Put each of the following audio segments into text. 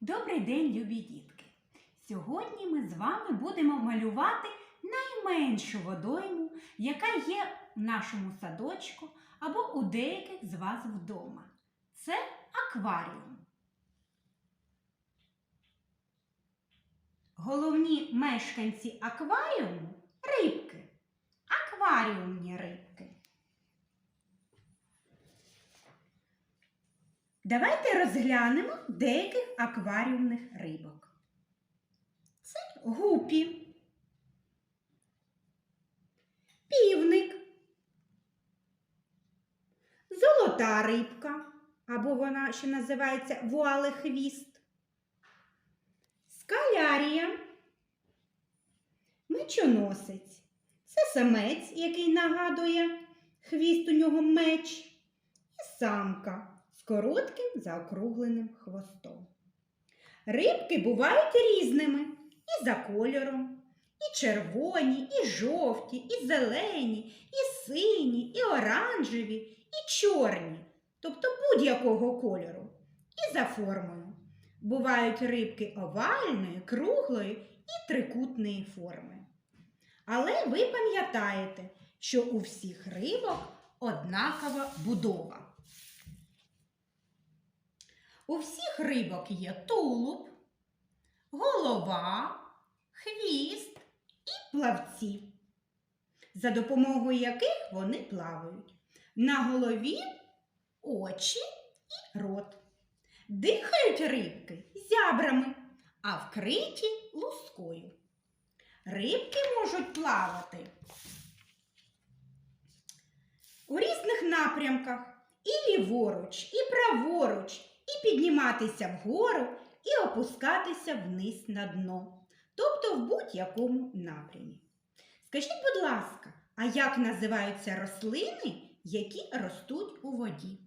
Добрий день, любі дітки! Сьогодні ми з вами будемо малювати найменшу водойму, яка є в нашому садочку або у деяких з вас вдома. Це акваріум. Головні мешканці акваріуму рибки. Акваріумні рибки. Давайте розглянемо деяких акваріумних рибок. Це гупі, півник, золота рибка, або вона ще називається вуалехвіст, скалярія, мечоносець. Це самець, який нагадує хвіст у нього меч, і самка коротким заокругленим хвостом. Рибки бувають різними і за кольором, і червоні, і жовті, і зелені, і сині, і оранжеві, і чорні, тобто будь-якого кольору, і за формою. Бувають рибки овальної, круглої і трикутної форми. Але ви пам'ятаєте, що у всіх рибок однакова будова. У всіх рибок є тулуб, голова, хвіст і плавці, за допомогою яких вони плавають. На голові очі і рот. Дихають рибки зябрами, а вкриті лускою. Рибки можуть плавати у різних напрямках і ліворуч, і праворуч, і підніматися вгору, і опускатися вниз на дно, тобто в будь-якому напрямі. Скажіть, будь ласка, а як називаються рослини, які ростуть у воді?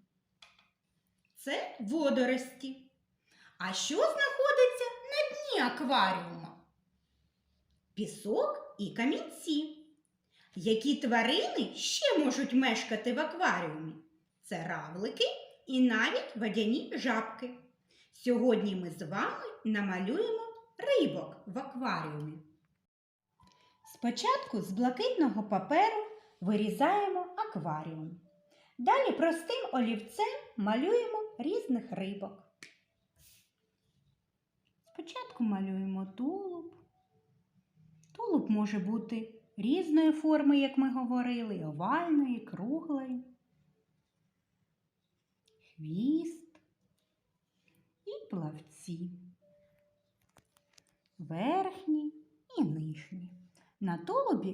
Це водорості. А що знаходиться на дні акваріума? Пісок і камінці. Які тварини ще можуть мешкати в акваріумі? Це равлики і навіть водяні жабки. Сьогодні ми з вами намалюємо рибок в акваріумі. Спочатку з блакитного паперу вирізаємо акваріум. Далі простим олівцем малюємо різних рибок. Спочатку малюємо тулуб. Тулуб може бути різної форми, як ми говорили, овальної, круглої хвіст і плавці, верхні і нижні. На тулубі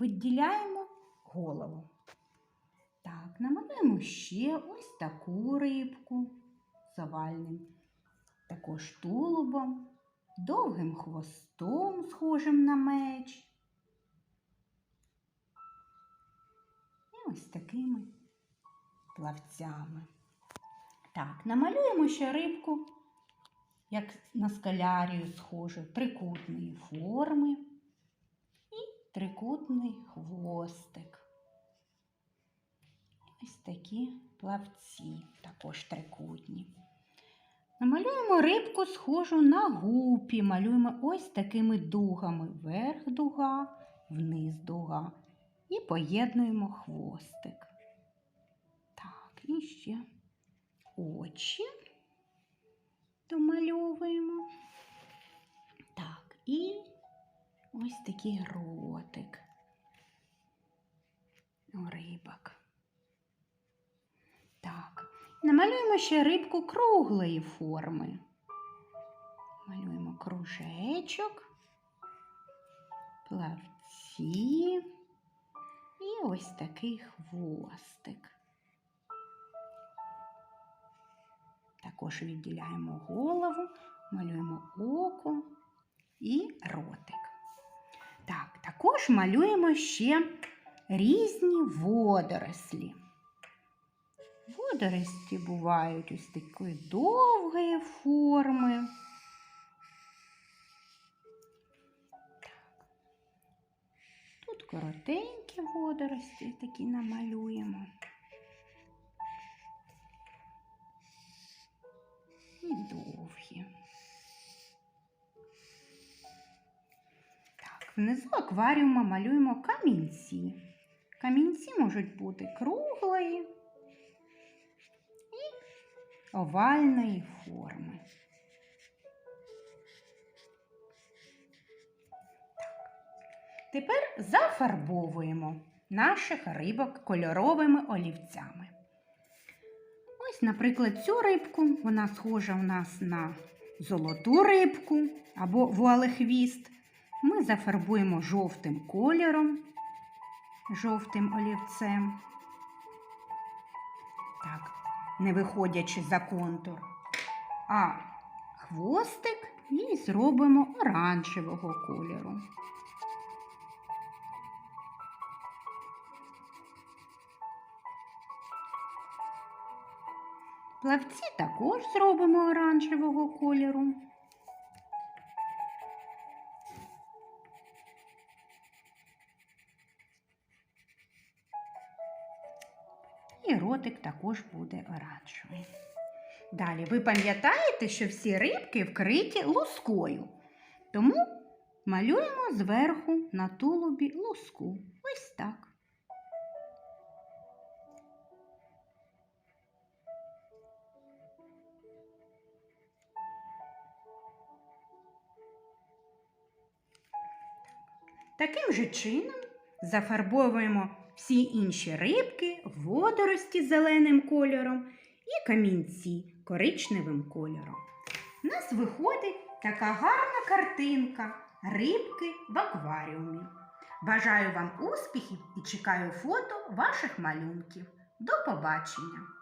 відділяємо голову. Так, намалюємо ще ось таку рибку з овальним, також тулубом, довгим хвостом, схожим на меч. І ось такими плавцями. Так, намалюємо ще рибку, як на скалярію схожу, трикутної форми і трикутний хвостик. Ось такі плавці, також трикутні. Намалюємо рибку, схожу на гупі. Малюємо ось такими дугами. Вверх дуга, вниз дуга. І поєднуємо хвостик. Так, і ще очі домальовуємо. Так, і ось такий ротик у рибок. Так, намалюємо ще рибку круглої форми. Малюємо кружечок, плавці і ось такий хвостик. Також відділяємо голову, малюємо око і ротик. Так, також малюємо ще різні водорослі. Водорості бувають ось такої довгої форми. Тут коротенькі водорості такі намалюємо. Внизу акваріума малюємо камінці. Камінці можуть бути круглої і овальної форми. Тепер зафарбовуємо наших рибок кольоровими олівцями. Ось, наприклад, цю рибку, вона схожа у нас на золоту рибку або вуалехвіст. Ми зафарбуємо жовтим кольором, жовтим олівцем. Так, не виходячи за контур. А хвостик і зробимо оранжевого кольору. Плавці також зробимо оранжевого кольору. І ротик також буде оранжевий. Далі ви пам'ятаєте, що всі рибки вкриті лускою. Тому малюємо зверху на тулубі луску. Ось так. Таким же чином зафарбовуємо всі інші рибки, водорості зеленим кольором і камінці коричневим кольором. У нас виходить така гарна картинка рибки в акваріумі. Бажаю вам успіхів і чекаю фото ваших малюнків. До побачення!